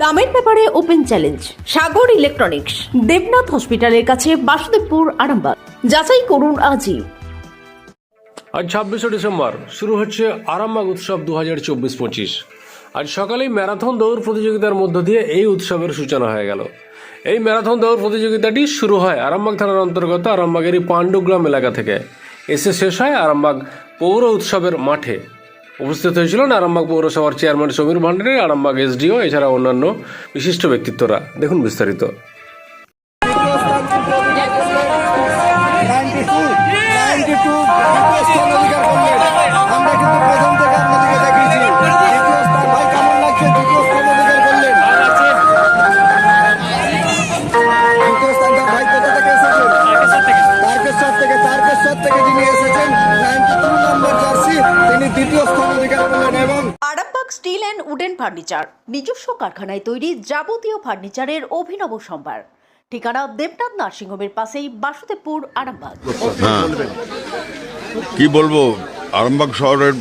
দামের ব্যাপারে open challenge, Sagar electronics, Debnath হসপিটালের কাছে বাসুদেবপুর, আরামবাগ। যাচাই করুন আজই। আজ ছাব্বিশে ডিসেম্বর, শুরু হচ্ছে আরামবাগ উৎসব দু হাজার চব্বিশ পঁচিশ। আজ সকালেই ম্যারাথন দৌড় প্রতিযোগিতার মধ্য দিয়ে এই উৎসবের সূচনা হয়ে গেল। এই ম্যারাথন দৌড় প্রতিযোগিতাটি শুরু হয় আরামবাগ থানার অন্তর্গত আরামবাগেরই পাণ্ডুগ্রাম এলাকা থেকে। এসে শেষ হয় আরামবাগ পৌর উৎসবের মাঠে। উপস্থিত হয়েছিলেন আরামবাগ পৌরসভার চেয়ারম্যান সমীর ভান্ডারী, আরামবাগ এসডিও, এছাড়া অন্যান্য বিশিষ্ট ব্যক্তিত্বরা। দেখুন বিস্তারিত। ফার্নিচার। নিজস্ব কারখানায় তৈরি যাবতীয় ফার্নিচারের অভিনব সম্ভার। ঠিকানা দেবনাথ নার্সিংহোমের পাশেই বাসুদেবপুর, আরামবাগ। কি বলব? আরামবাগ শহরের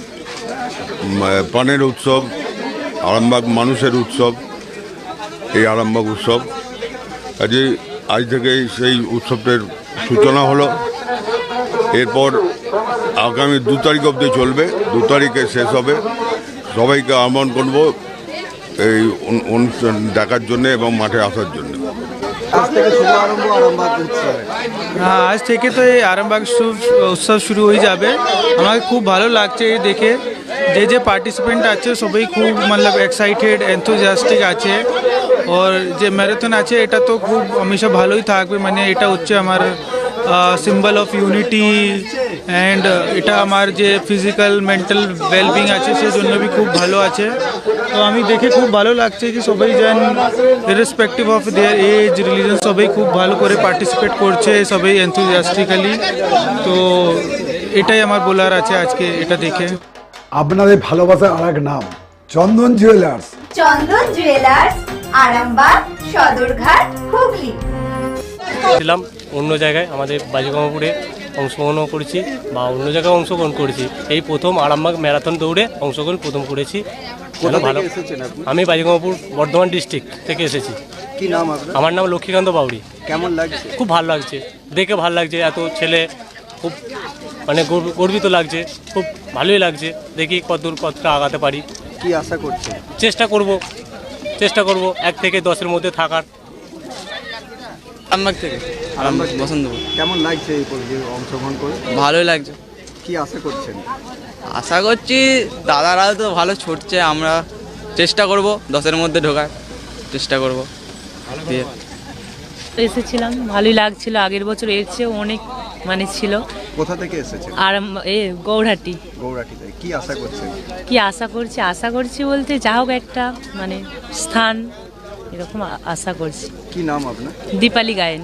পানের উৎসব, আরামবাগ মানুষের উৎসব, এই আরামবাগ উৎসব। কাজে আজ থেকে সেই উৎসবটির সূচনা হলো। এরপর আগামী দু তারিখ অবধি চলবে, দু তারিখে শেষ হবে। সবাইকে আহ্বান করব এই অনুষ্ঠান দেখার জন্য এবং মাঠে আসার জন্য। আজ থেকে শুভ আরম্ভ আরামবাগ উৎসবে। হ্যাঁ আজ থেকে তো এই আরামবাগ উৎসব শুরু হয়ে যাবে। আমাকে খুব ভালো লাগছে এই দেখে। যে যে পার্টিসিপেন্ট আছে সবাই খুব মতলব এক্সাইটেড এনথোজাস্টিক আছে। ওর যে ম্যারাথন আছে এটা তো খুব হমেশা ভালোই থাকবে। মানে এটা হচ্ছে আমার সিম্বল অফ ইউনিটি অ্যান্ড এটা আমার যে ফিজিক্যাল মেন্টাল ওয়েলবিং আছে সেজন্য বি খুব ভালো আছে। তো আমি দেখে খুব ভালো লাগছে যে সবাই যেন respective of their age religion সবাই খুব ভালো করে পার্টিসিপেট করছে সবাই এনথুজিয়াস্টিক্যালি তো এটাই আমার বলার আছে আজকে এটা দেখে। আপনাদের ভালোবাসার আর এক নাম চন্দন জুয়েলার্স চন্দন জুয়েলার্স আরামবাগ সদরঘাট হুগলি। ছিলাম অন্য জায়গায় আমাদের বাজিগঙ্গাপুরে অংশগ্রহণও করেছি বা অন্য জায়গায় অংশগ্রহণ করেছি। এই প্রথম আরামবাগ ম্যারাথন দৌড়ে অংশগ্রহণ প্রথম করেছি। ভালো আমি বাজিগঙ্গাপুর বর্ধমান ডিস্ট্রিক্ট থেকে এসেছি। কি নাম আমার নাম লক্ষ্মীকান্ত বাউরি কেমন লাগছে? খুব ভালো লাগছে। দেখে ভালো লাগছে এত ছেলে খুব মানে গর্ব- গর্বিত লাগছে খুব ভালোই লাগছে। দেখি কতদূর কতটা আগাতে পারি। কি আশা করছেন? চেষ্টা করব চেষ্টা করব এক থেকে দশের মধ্যে থাকার। আরামবাগ থেকে। আরামবাগ বসন্তপুর কেমন লাগছে এই প্রতিযোগিতায় অংশগ্রহণ করে? ভালোই লাগছে। কি আশা করছেন? আশা করছি দাদারা তো ভালো ছুটছে আমরা চেষ্টা করব দশের মধ্যে ঢোকার চেষ্টা করব। দিয়ে। এসেছিলাম ভালোই লাগছিল আগের বছর এর চেয়েও অনেক মানে ছিল। কোথা থেকে এসেছে আর এ গৌরাটি থেকে। কি আশা করছেন? কি আশা করছি? আশা করছি বলতে যা হোক একটা মানে স্থান এরকম আশা করছি। কি নাম আপনার? দীপালি গায়েন।